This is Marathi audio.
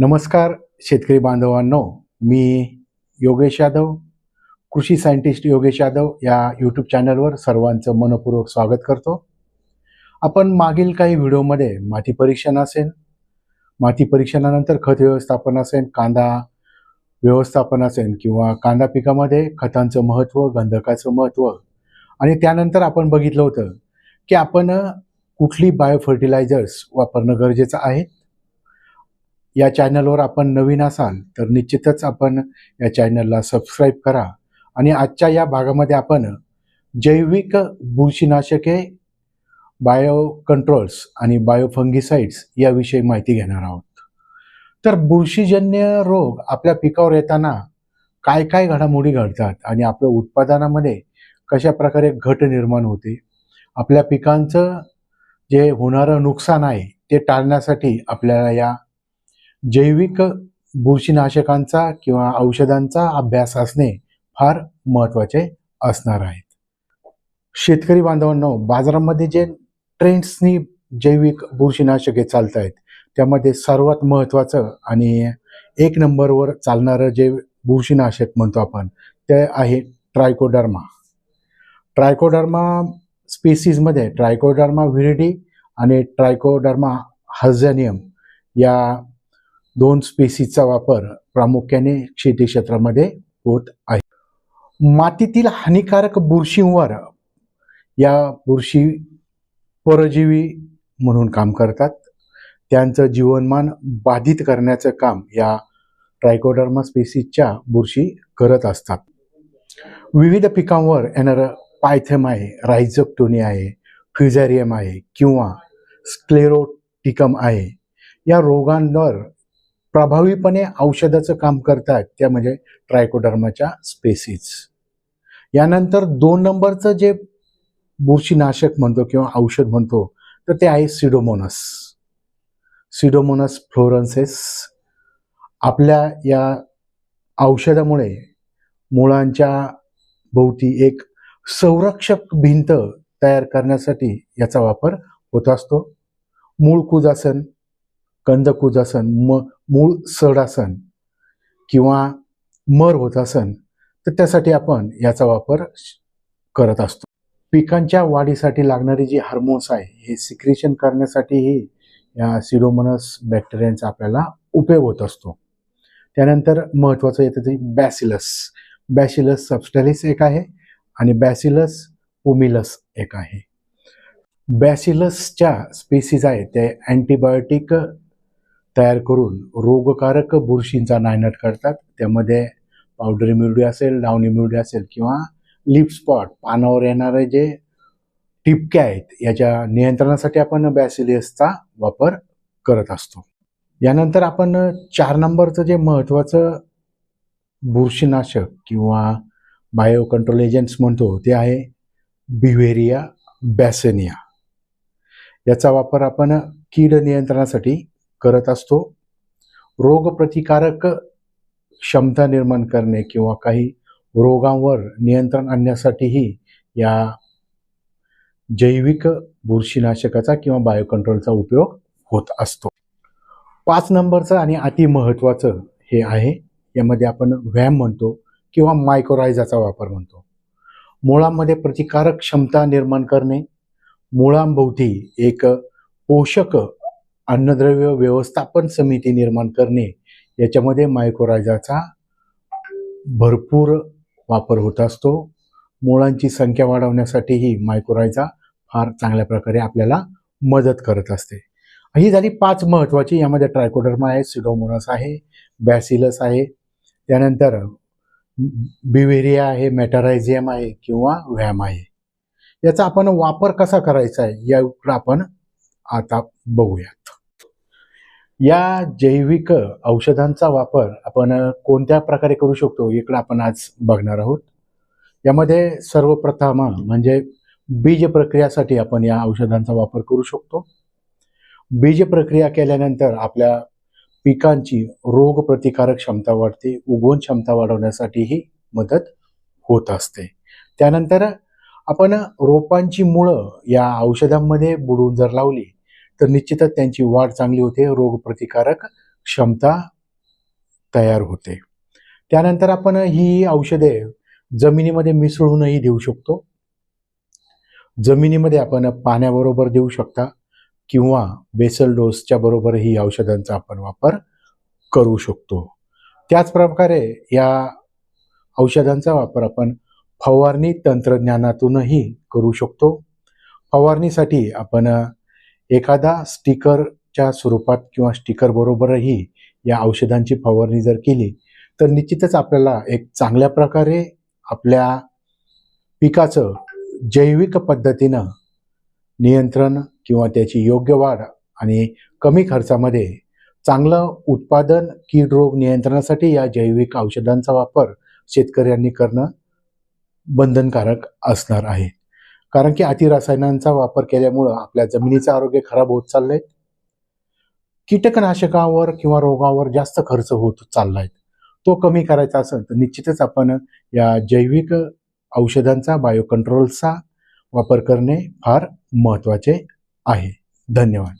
नमस्कार शेतकरी बांधवांनो. मी योगेश यादव कृषी सायंटिस्ट योगेश यादव या यूट्यूब चॅनलवर सर्वांचं मनपूर्वक स्वागत करतो. आपण मागील काही व्हिडिओमध्ये माती परीक्षण असेल माती परीक्षणानंतर खत व्यवस्थापन असेल कांदा व्यवस्थापन असेल किंवा कांदा पिकामध्ये खतांचं महत्त्व गंधकाचं महत्त्व आणि त्यानंतर आपण बघितलं होतं की आपण कुठली बायो फर्टिलायझर्स वापरणं गरजेचं आहे. या चॅनलवर आपण नवीन असाल तर निश्चितच आपण या चॅनलला सबस्क्राईब करा. आणि आजच्या या भागामध्ये आपण जैविक बुरशीनाशके बायो कंट्रोल्स आणि बायो फंगिसाइड्स याविषयी माहिती घेणार आहोत. तर बुरशीजन्य रोग आपल्या पिकावर येताना काय काय घडामोडी घडतात आणि आपल्या उत्पादनामध्ये कशा प्रकारे घट निर्माण होते आपल्या पिकांचं जे होणारं नुकसान आहे ते टाळण्यासाठी आपल्याला या जैविक बुरशीनाशकांचा किंवा औषधांचा अभ्यास असणे फार महत्त्वाचे असणार आहेत शेतकरी बांधवांनो बाजारामध्ये जे ट्रेंड्सनी जैविक बुरशीनाशके चालत आहेत त्यामध्ये सर्वात महत्त्वाचं आणि एक नंबरवर चालणारं जे बुरशीनाशक म्हणतो आपण ते आहे ट्रायकोडर्मा. ट्रायकोडर्मा स्पेसीजमध्ये ट्रायकोडर्मा व्हिरिडी आणि ट्रायकोडर्मा हर्झॅनियम या दोन स्पेसिसचा वापर प्रामुख्याने शेती क्षेत्रामध्ये होत आहे. मातीतील हानिकारक बुरशींवर या बुरशी परजीवी म्हणून काम करतात. त्यांचं जीवनमान बाधित करण्याचं काम या ट्रायकोडर्मा स्पेसिसच्या बुरशी करत असतात. विविध पिकांवर येणारं पायथेम आहे रायझोक्टोनी आहे फ्युझॅरियम आहे किंवा स्क्लेरोटिकम आहे. या रोगांवर प्रभावीपणे औषधाचं काम करतात त्या म्हणजे ट्रायकोडर्माच्या स्पेसीज. यानंतर दोन नंबरचं जे बुरशीनाशक म्हणतो किंवा औषध म्हणतो तर ते आहे सिडोमोनस. सिडोमोनस फ्लोरन्सेस. आपल्या या औषधामुळे मुळांच्या भोवती एक संरक्षक भिंत तयार करण्यासाठी याचा वापर होत असतो. मूळ कुजासन कंदकुजासन म मूळ सडासन किंवा मर होत आसन तर त्यासाठी आपण याचा वापर करत असतो. पिकांच्या वाढीसाठी लागणारी जी हार्मोन्स आहे हे सिक्रेशन करण्यासाठीही या सिडोमोनस बॅक्टेरियांचा आपल्याला उपयोग होत असतो. त्यानंतर महत्त्वाचं येतं ते बॅसिलस. बॅसिलस सबस्टॅलिस एक आहे आणि बॅसिलस उमिलस एक आहे. बॅसिलसच्या स्पेसीज आहेत ते अँटीबायोटिक तयार करून रोगकारक बुरशींचा नायनाट करतात. त्यामध्ये पावडरी मिरडी असेल डावणी मिरडी असेल किंवा लिप स्पॉट पानावर येणारे जे टिपके आहेत याच्या नियंत्रणासाठी आपण बॅसिलियसचा वापर करत असतो. यानंतर आपण चार नंबरचं जे महत्त्वाचं बुरशीनाशक किंवा बायो कंट्रोल एजंट्स म्हणतो ते आहे बिव्हेरिया बॅसेनिया. याचा वापर आपण कीड नियंत्रणासाठी करत असतो. रोगप्रतिकारक क्षमता निर्माण करणे किंवा काही रोगांवर नियंत्रण आणण्यासाठीही या जैविक बुरशीनाशकाचा किंवा बायोकंट्रोलचा उपयोग होत असतो. पाच नंबरचं आणि अति महत्त्वाचं हे आहे. यामध्ये आपण व्हॅम म्हणतो किंवा मायक्रोरायझाचा वापर म्हणतो. मुळांमध्ये प्रतिकारक क्षमता निर्माण करणे. मुळांभोवती एक पोषक अन्नद्रव्य व्यवस्थापन समिती निर्माण करणे याच्यामध्ये मायकोराजाचा भरपूर वापर होत असतो. मुळांची संख्या वाढवण्यासाठीही मायकोरायजा फार चांगल्या प्रकारे आपल्याला मदत करत असते. ही झाली पाच महत्त्वाची. यामध्ये ट्रायकोडर्मा आहे सिडोमोनस आहे बॅसिलस आहे. त्यानंतर बिव्हेरिया आहे मेटारायझियम आहे किंवा व्हॅम आहे. याचा आपण वापर कसा करायचा आहे याकडं आपण आता बघूयात. या जैविक औषधांचा वापर आपण कोणत्या प्रकारे करू शकतो इकडं आपण आज बघणार आहोत. यामध्ये सर्वप्रथम म्हणजे बीज प्रक्रियासाठी आपण या औषधांचा वापर करू शकतो. बीज प्रक्रिया केल्यानंतर आपल्या पिकांची रोग प्रतिकारक क्षमता वाढते उगवण क्षमता वाढवण्यासाठीही मदत होत असते. त्यानंतर आपण रोपांची मुळं या औषधांमध्ये बुडवून जर लावली तर निश्चितच त्यांची वाढ चांगली होते रोगप्रतिकारक क्षमता तयार होते. त्यानंतर आपण ही औषधे जमिनीमध्ये मिसळूनही देऊ शकतो. जमिनीमध्ये आपण पाण्याबरोबर देऊ शकता किंवा बेसल डोसच्या बरोबर ही औषधांचा आपण वापर करू शकतो. त्याचप्रकारे या औषधांचा वापर आपण फवारणी तंत्रज्ञानातूनही करू शकतो. फवारणीसाठी आपण एखादा स्टिकरच्या स्वरूपात किंवा स्टिकर बरोबरही या औषधांची फवारणी जर केली तर निश्चितच आपल्याला एक चांगल्या प्रकारे आपल्या पिकाचं जैविक पद्धतीनं नियंत्रण किंवा त्याची योग्य वाढ आणि कमी खर्चामध्ये चांगलं उत्पादन कीड रोग नियंत्रणासाठी या जैविक औषधांचा वापर शेतकऱ्यांनी करणं बंधनकारक असणार आहे. कारण की अतिरसायनांचा वापर केल्यामुळं आपल्या जमिनीचं आरोग्य खराब होत चाललंय. कीटकनाशकावर किंवा रोगावर जास्त खर्च होत चाललाय. तो कमी करायचा असेल तर निश्चितच आपण या जैविक औषधांचा बायोकंट्रोलचा वापर करणे फार महत्त्वाचे आहे. धन्यवाद.